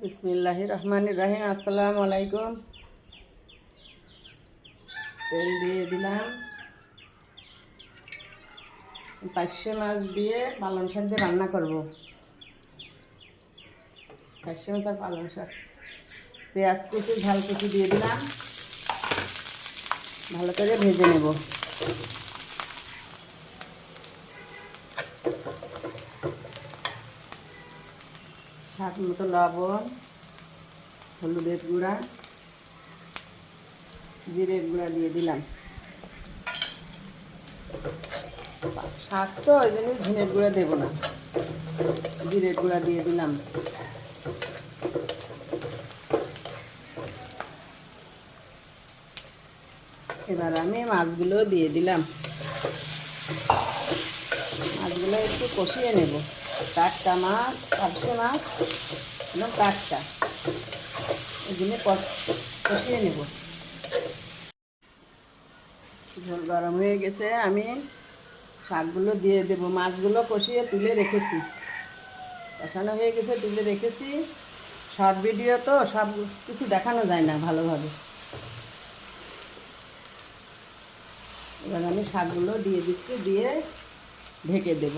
বিসমিল্লাহ রহমান রাহিম আসসালামু আলাইকুম তেল দিয়ে দিলাম। পাঁচশো মাছ দিয়ে পালং শাক দিয়ে রান্না করব। পাঁচশো মাছ আর পালং শাক। পেঁয়াজ কুচি, ঝাল কুচি দিয়ে দিলাম। ভালো করে ভেজে নেব। স্বাদ মতো লবণ, হলুদের গুঁড়া, জিরের গুঁড়া দিয়ে দিলাম। শাক তো ওই জন্য ধনের গুঁড়া দেবো না। জিরের গুঁড়া দিয়ে দিলাম। এবার আমি মাছগুলো দিয়ে দিলাম। মাছগুলো একটু কষিয়ে নেব। টাটকা মাছ পার্শে মাছ একদম টাটকা জন্য কষিয়ে নেব। ঝোল গরম হয়ে গেছে, আমি শাকগুলো দিয়ে দেব। মাছগুলো কষিয়ে তুলে রেখেছি। কষানো হয়ে গেছে, তুলে রেখেছি। শর্ট ভিডিও তো, সব কিছু দেখানো যায় না ভালোভাবে। এবার আমি শাকগুলো দিয়ে দিচ্ছি, দিয়ে ঢেকে দেব।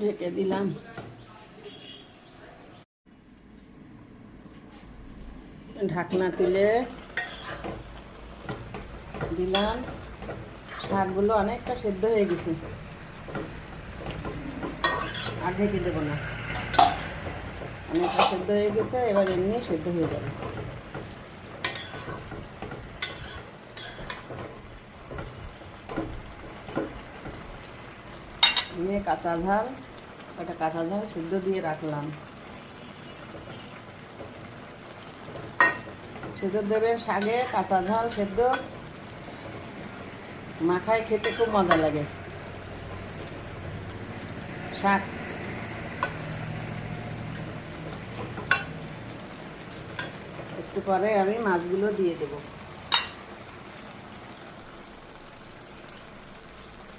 ঢেকে দিলাম। ঢাকনা তুলে দিলাম। শাকগুলো অনেকটা সেদ্ধ হয়ে গেছে। আর ঢেকে দেবো না অনেকটা সেদ্ধ হয়ে গেছে, এবার এমনি সেদ্ধ হয়ে যাবে। নিয়ে কাঁচা ঝাল, একটা কাঁচা ঝাল সেদ্ধ দিয়ে রাখলাম। সেদ্ধ দেবে শাকে কাঁচা ঝাল সেদ্ধ। মাখায় খেতে খুব মজা লাগে। শাক একটু পরে আমি মাছগুলো দিয়ে দেব।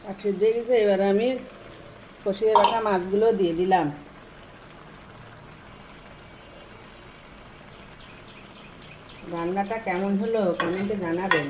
আর সিদ্ধ গেছে, এবার আমি কষিয়ে রাখা মাছগুলো দিয়ে দিলাম। রান্নাটা কেমন হলো? কমেন্টে জানাবেন।